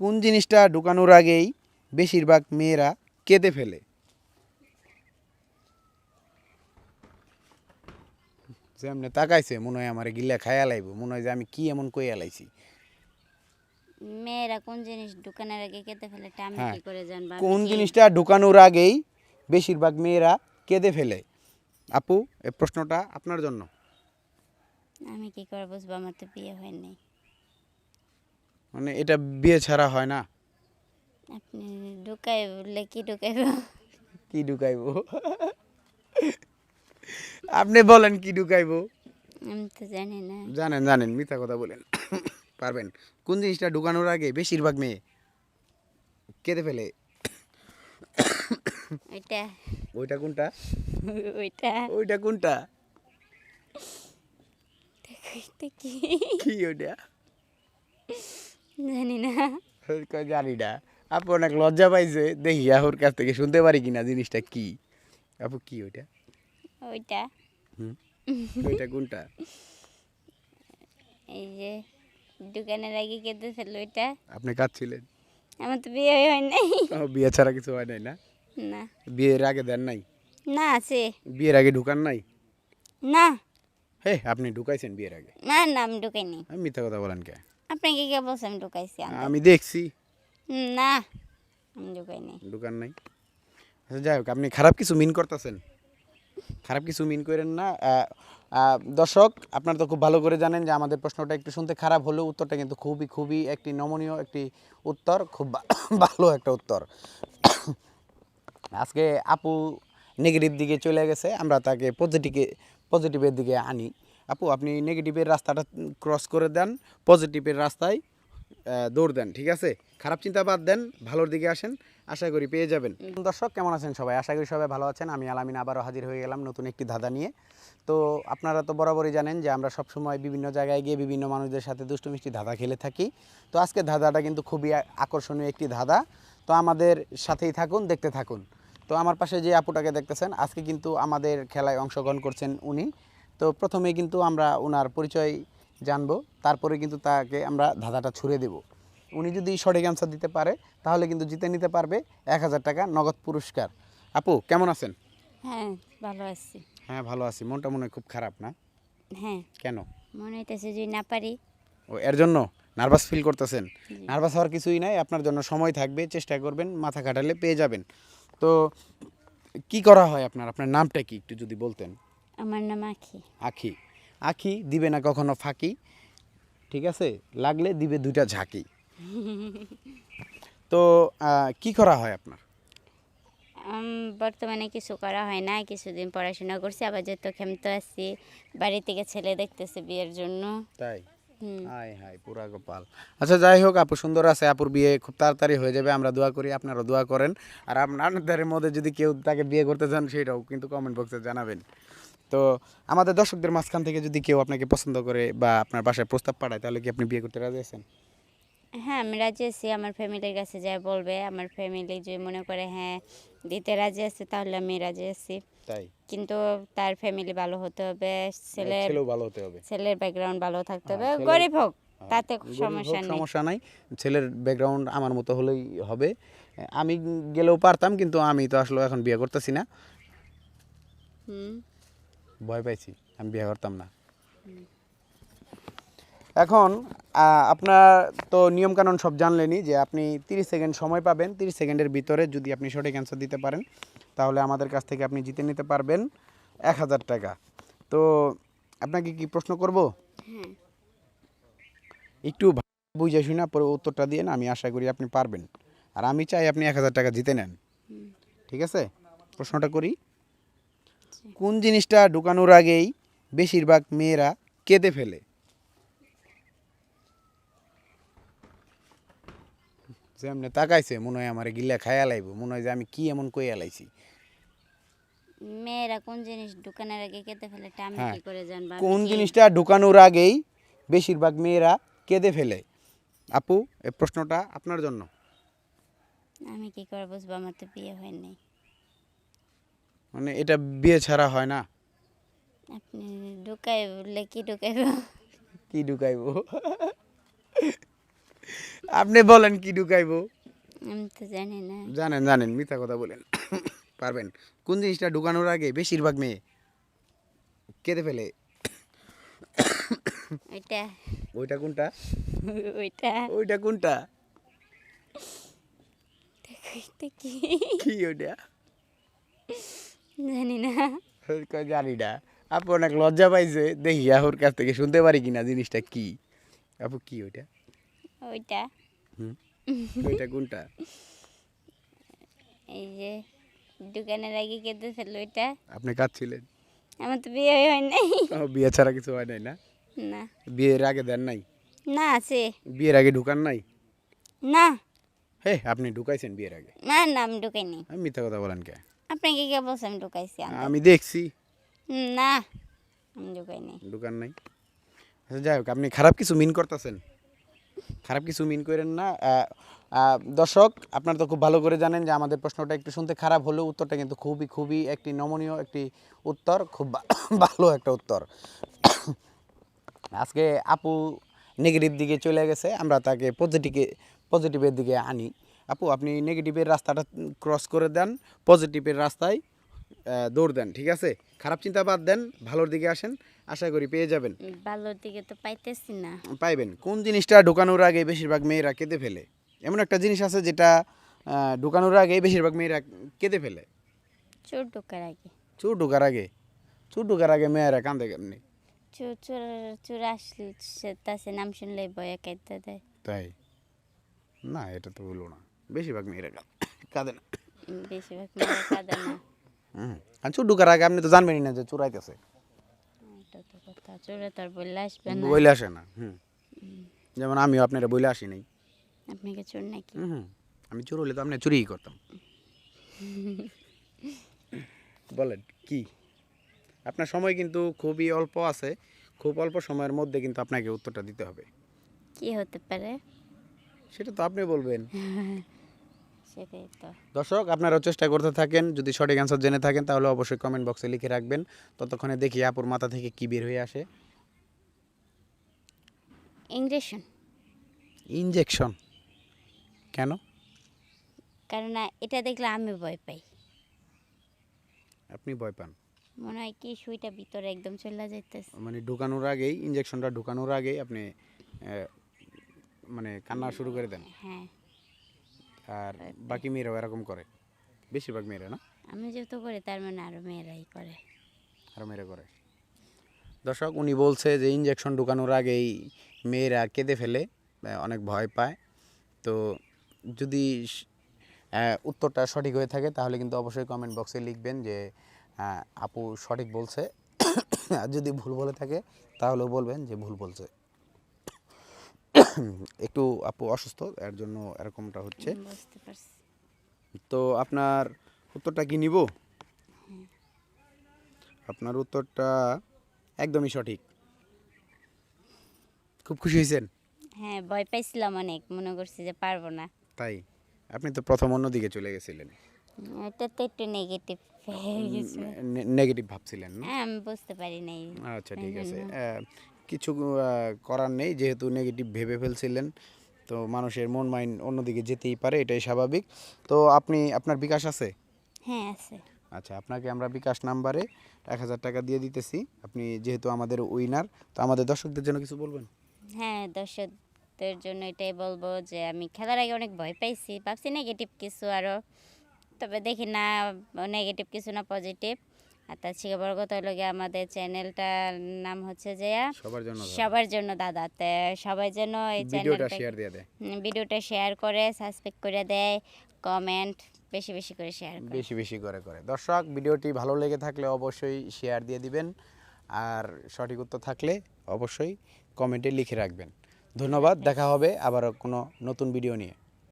কোন জিনিসটা ঢুকানোর আগেই বেশিরভাগ মেয়েরা কেঁদে ফেলে? যেমনে তাকাইছে মনে হয় আমার গিল্লা খায়া লাইব মনে হয় যে আমি কি এমন কইয়া লাইছি। মেয়েরা কোন জিনিস দোকানের আগে কেটে ফেলে? এটা আমি হ্যাঁ। কি করে জানব? কোন জিনিসটা ঢুকানোর আগেই বেশিরভাগ মেয়েরা কেঁদে ফেলে? আপু এই প্রশ্নটা আপনার জন্য। আমি কি করে বুঝব? আমার তো বিয়ে হয়নি মানে এটা বিয়ে ছাড়া হয় না। আপনি ঢুকাই বললে কি ঢুকাইব? কি ঢুকাইবো? আপনি বলেন কি ঢুকাইবো? আমি তো জানি না। জানেন জানেন মিথ্যা কথা বলেন। পারবেন। কোন জিনিসটা ঢুকানোর আগে বেশিরভাগ মেয়ে কেঁদে ফেলে? ওইটা। ওইটা কোনটা? ওইটা। ওইটা কোনটা? কি ওইটা? জানি না জানি না আপু অনেক লজ্জা পাইছে। দেখি আপুর কাছ থেকে শুনতে পারি কিনা জিনিসটা কি? আপু কি ওইটা? ওইটা। ওইটা কোনটা? এই যে দোকানের আগে কেটে ফেলে ওইটা। আপনি কাঁদছিলেন? আমার তো বিয়ে হয় নাই। বিয়ে ছাড়া কিছু হয় নাই না? না। বিয়ের আগে দেন নাই? না আছে। বিয়ের আগে ঢুকান নাই? না। হে আপনি ঢুকাইছেন বিয়ের আগে? না না আমি ঢুকাইনি। আমি মিথ্যা কথা বলেন কে? আপনি কি বলছে আমি ঢুকাইছি আমি- দেখছি। না আমি ঢুকাইনি দোকান নাই। আচ্ছা যাই হোক আপনি খারাপ কিছু মিন করতেছেন। খারাপ কিছু মিন করেন না। দর্শক আপনারা তো খুব ভালো করে জানেন যে আমাদের প্রশ্নটা একটু শুনতে খারাপ হলেও উত্তরটা কিন্তু খুবই খুবই একটি নমনীয় একটি উত্তর খুব ভালো একটা উত্তর। আজকে আপু নেগেটিভ দিকে চলে গেছে আমরা তাকে পজিটিভে পজিটিভের দিকে আনি। আপু, আপনি নেগেটিভের রাস্তাটা ক্রস করে দেন পজিটিভের রাস্তায় দৌড় দেন, ঠিক আছে? খারাপ চিন্তা বাদ দেন, ভালোর দিকে আসেন, আশা করি পেয়ে যাবেন। দর্শক, কেমন আছেন সবাই? আশা করি সবাই ভালো আছেন। আমি আলামিন আবারও হাজির হয়ে গেলাম নতুন একটি ধাঁধা নিয়ে। তো আপনারা তো বরাবরই জানেন যে আমরা সবসময় বিভিন্ন জায়গায় গিয়ে বিভিন্ন মানুষদের সাথে দুষ্টু মিষ্টি ধাঁধা খেলে থাকি। তো আজকে ধাঁধাটা কিন্তু খুবই আকর্ষণীয় একটি ধাঁধা। তো আমাদের সাথেই থাকুন, দেখতে থাকুন। তো আমার পাশে যে আপুটাকে দেখতেছেন, আজকে কিন্তু আমাদের খেলায় অংশগ্রহণ করছেন উনি। তো প্রথমে কিন্তু আমরা ওনার পরিচয় জানব তারপরে কিন্তু তাকে আমরা ধাঁধাটা ছুড়ে দেব। উনি যদি সঠিক অ্যান্সার দিতে পারে তাহলে কিন্তু জিতে নিতে পারবে এক হাজার টাকা নগদ পুরস্কার। আপু কেমন আছেন? হ্যাঁ ভালো আছি। হ্যাঁ ভালো আছি। মনটা মনে হয় খুব খারাপ না? হ্যাঁ। কেন? মনে হইতেছে যদি না পারি। ও এর জন্য? নার্ভাস ফিল করতেছেন? নার্ভাস হওয়ার কিছুই নাই আপনার জন্য সময় থাকবে চেষ্টা করবেন মাথা খাটালে পেয়ে যাবেন। তো কি করা হয় আপনার? আপনার নামটা কি একটু যদি বলতেন। আমার নাম আখি। আখি। আখি দিবে না কখনো ফাঁকি ঠিক আছে? লাগলে দিবে দুইটা ঝাঁকি। তো কি করা হয় আপনার? বর্তমানে কিছু করা হয় না কিছুদিন পড়াশোনা করছি আবার যেহেতু ক্ষমত আছি বাড়ি থেকে ছেলে দেখতেছে বিয়ের জন্য। তাই। হাই হাই পুরা গোপাল। আচ্ছা যাই হোক আপু সুন্দর আছে আপুর বিয়ে খুব তাড়াতাড়ি হয়ে যাবে আমরা দোয়া করি আপনারাও দোয়া করেন। আর আপনাদের মধ্যে যদি কেউ তাকে বিয়ে করতে চান সেটাও কিন্তু কমেন্ট বক্সে জানাবেন। তো আমাদের দর্শকদের মাঝখান থেকে যদি কেউ আপনাকে পছন্দ করে বা আপনার বাসায় প্রস্তাব পাঠায় তাহলে কি আপনি বিয়ে করতে রাজি আছেন? হ্যাঁ আমি রাজি আছি। আমার ফ্যামিলির কাছে যা বলবে আমার ফ্যামিলি যদি মনে করে হ্যাঁ দিতে রাজি আছে তাহলে আমি রাজি আছি। তাই? কিন্তু তার ফ্যামিলি ভালো হতে হবে ছেলের ছেলেও ভালো হতে হবে। ছেলের ব্যাকগ্রাউন্ড ভালো থাকতে হবে। হ্যাঁ, গরিব হোক তাতে গরিব সমস্যা নেই। সমস্যা নাই। ছেলের ব্যাকগ্রাউন্ড আমার মতো হলেই হবে। আমি গেলেও পারতাম কিন্তু আমি তো আসলে এখন বিয়ে করতেছি না। হুম। ভয় পাইছি আমি বিয়ে করতাম না। এখন আপনার তো নিয়মকানুন সব জানলেনই যে আপনি তিরিশ সেকেন্ড সময় পাবেন তিরিশ সেকেন্ডের ভিতরে যদি আপনি সঠিক অ্যান্সার দিতে পারেন তাহলে আমাদের কাছ থেকে আপনি জিতে নিতে পারবেন এক হাজার টাকা। তো আপনাকে কি প্রশ্ন করব? হ্যাঁ। একটু বুঝে শুনে পরে উত্তরটা দিয়ে না আমি আশা করি আপনি পারবেন। আর আমি চাই আপনি এক হাজার টাকা জিতে নেন। ঠিক আছে? প্রশ্নটা করি। কোন জিনিসটা ঢুকানোর আগেই বেশিরভাগ মেয়েরা কেঁদে ফেলে? যেমনে তাকাইছে মনে হয় আমার গিল্লা খায়া লাইব মনে হয় যে আমি কি এমন কইয়া লাইছি। মেয়েরা কোন জিনিস দোকানের আগে কেটে ফেলে? এটা আমি হ্যাঁ। কি করে জানব? কোন জিনিসটা ঢুকানোর আগেই বেশিরভাগ মেয়েরা কেঁদে ফেলে? আপু এই প্রশ্নটা আপনার জন্য। আমি কি করে বুঝব? আমার তো বিয়ে হয়নি মানে এটা বিয়ে ছাড়া হয় না। আপনি ঢুকাই বললে কি ঢুকাইব? কি ঢুকাইব? আপনি বলেন কি ঢুকাইবো? আমি তো জানি না। জানেন জানেন মিথ্যা কথা বলেন। পারবেন। কোন জিনিসটা ঢুকানোর আগে বেশিরভাগ মেয়ে কেঁদে ফেলে? ওইটা। ওইটা কোনটা? ওইটা। ওইটা কোনটা? কি ওইটা? জানি না জানি না আপু অনেক লজ্জা পাইছে। দেখি আপুর কাছ থেকে শুনতে পারি কিনা জিনিসটা কি? আপু কি ওইটা? ওইটা। ওইটা কোনটা? এই যে দোকানের আগে কেঁদে ফেলল ওইটা। আপনি কাঁদছিলেন? আমার তো বিয়ে হয় নাই। বিয়ে ছাড়া কিছু হয় নাই না? না। বিয়ের আগে দেন নাই? না আছে। বিয়ের আগে ঢুকান নাই? না। হে আপনি ঢুকাইছেন বিয়ের আগে? না না আমি ঢুকাইনি। আমি মিথ্যা কথা বলেন কে? আপনাকে কে বলছে আমি ঢুকাইছি আমি? দেখছি। না আমি ঢুকাইনি দোকান নাই। আচ্ছা যাই হোক আপনি খারাপ কিছু মিন করতেছেন। খারাপ কিছু মিন করেন না। দর্শক আপনারা তো খুব ভালো করে জানেন যে আমাদের প্রশ্নটা একটু শুনতে খারাপ হলেও উত্তরটা কিন্তু খুবই খুবই একটি নমনীয় একটি উত্তর খুব ভালো একটা উত্তর। আজকে আপু নেগেটিভ দিকে চলে গেছে আমরা তাকে পজিটিভে পজিটিভের দিকে আনি। আপু আপনি নেগেটিভের রাস্তাটা ক্রস করে দেন পজিটিভের রাস্তায় দৌড় দেন ঠিক আছে? খারাপ চিন্তা বাদ দেন ভালোর দিকে আসেন আশা করি পেয়ে যাবেন। ভালোর দিকে তো পাইতেছি না। পাইবেন। কোন জিনিসটা ঢোকানোর আগে বেশিরভাগ মেয়েরা কেঁদে ফেলে? এমন একটা জিনিস আছে যেটা ঢোকানোর আগে বেশিরভাগ মেয়েরা কেঁদে ফেলে। চোর ঢোকার আগে। চোর ঢোকার আগে? চুর ঢোকার আগে মেয়েরা কান্দে কেমনি? চোর চোর চোর আসলে তাছে নাম শুনলে ভয়ে কাঁদতে দেয়। তাই? না এটা তো বলব না। বেশিরভাগ মেয়েরা কাঁদে না। বেশিরভাগ মেয়েরা কাঁদে না। হুম আর চুর ঢোকার আগে আপনি তো জানবেনই না যে চুরাইতেছে চোরে আসবে না। বইলে আসে না হুম। যেমন আমিও আপনারা বইলে আসি নাই। চোর নাকি? হুম। আমি চুর হলে তো আপনি চুরিই করতাম। বলেন কি? আপনার সময় কিন্তু খুবই অল্প আছে খুব অল্প সময়ের মধ্যে কিন্তু আপনাকে উত্তরটা দিতে হবে। কি হতে পারে? সেটা তো আপনি বলবেন। দর্শক আপনারাও চেষ্টা করতে থাকেন। যদি সঠিক অ্যান্সার জেনে থাকেন তাহলে অবশ্যই কমেন্ট বক্সে লিখে রাখবেন। ততক্ষণে দেখি আপুর মাথা থেকে কি বের হয়ে আসে। ইংরেশন ইনজেকশন কেন? কারণ এটা দেখলে আমি ভয় পাই। আপনি ভয় পান? মনে হয় কি সুইটা ভিতরে একদম চলে যাইতেছে। মানে ঢুকানোর আগেই ইনজেকশনটা ঢুকানোর আগেই আপনি মানে কান্না শুরু করে দেন। হ্যাঁ। আর বাকি মেয়েরাও এরকম করে। বেশিরভাগ মেয়েরা না? আমি যেহেতু করি তার মানে আরও মেয়েরাই করে। আরও মেয়েরা করে। দর্শক উনি বলছে যে ইনজেকশন ঢুকানোর আগেই মেয়েরা কেঁদে ফেলে অনেক ভয় পায়। তো যদি উত্তরটা সঠিক হয়ে থাকে তাহলে কিন্তু অবশ্যই কমেন্ট বক্সে লিখবেন যে আপু সঠিক বলছে। আর যদি ভুল বলে থাকে তাহলেও বলবেন যে ভুল বলছে। একটু আপু অসুস্থ এর জন্য এরকমটা হচ্ছে। বুঝতে পারছি। তো আপনার উত্তরটা কি নিব? আপনার উত্তরটা একদমই সঠিক। খুব খুশি হয়েছেন? হ্যাঁ ভয় পাইছিলাম অনেক মনে করছি যে পারব না। তাই? আপনি তো প্রথম অন্যদিকে চলে গেছিলেন। এটা তো একটু নেগেটিভ নেগেটিভ ভাবছিলেন না? হ্যাঁ আমি বুঝতে পারি নাই। আচ্ছা ঠিক আছে। কিছু করার নেই। যেহেতু নেগেটিভ ভেবে ফেলছিলেন তো মানুষের মন মাইন্ড অন্যদিকে যেতেই পারে এটাই স্বাভাবিক। তো আপনি আপনার বিকাশ আছে? হ্যাঁ আছে। আচ্ছা আপনাকে আমরা বিকাশ নাম্বারে এক হাজার টাকা দিয়ে দিতেছি। আপনি যেহেতু আমাদের উইনার তো আমাদের দর্শকদের জন্য কিছু বলবেন? হ্যাঁ দর্শকদের জন্য এটাই বলব যে আমি খেলার আগে অনেক ভয় পাইছি ভাবছি নেগেটিভ কিছু আরও তবে দেখি না নেগেটিভ কিছু না পজিটিভ আর তার থেকে বড় কথা হলো গিয়ে আমাদের চ্যানেলটার নাম হচ্ছে যে সবার জন্য দাদা। তে সবাই যেন এই ভিডিওটা চ্যানেলটা শেয়ার ভিডিওটা শেয়ার করে সাবস্ক্রাইব করে দেয় কমেন্ট বেশি বেশি করে শেয়ার করে। বেশি বেশি করে করে। দর্শক ভিডিওটি ভালো লেগে থাকলে অবশ্যই শেয়ার দিয়ে দিবেন। আর সঠিক উত্তর থাকলে অবশ্যই কমেন্টে লিখে রাখবেন। ধন্যবাদ দেখা হবে আবার কোনো নতুন ভিডিও নিয়ে।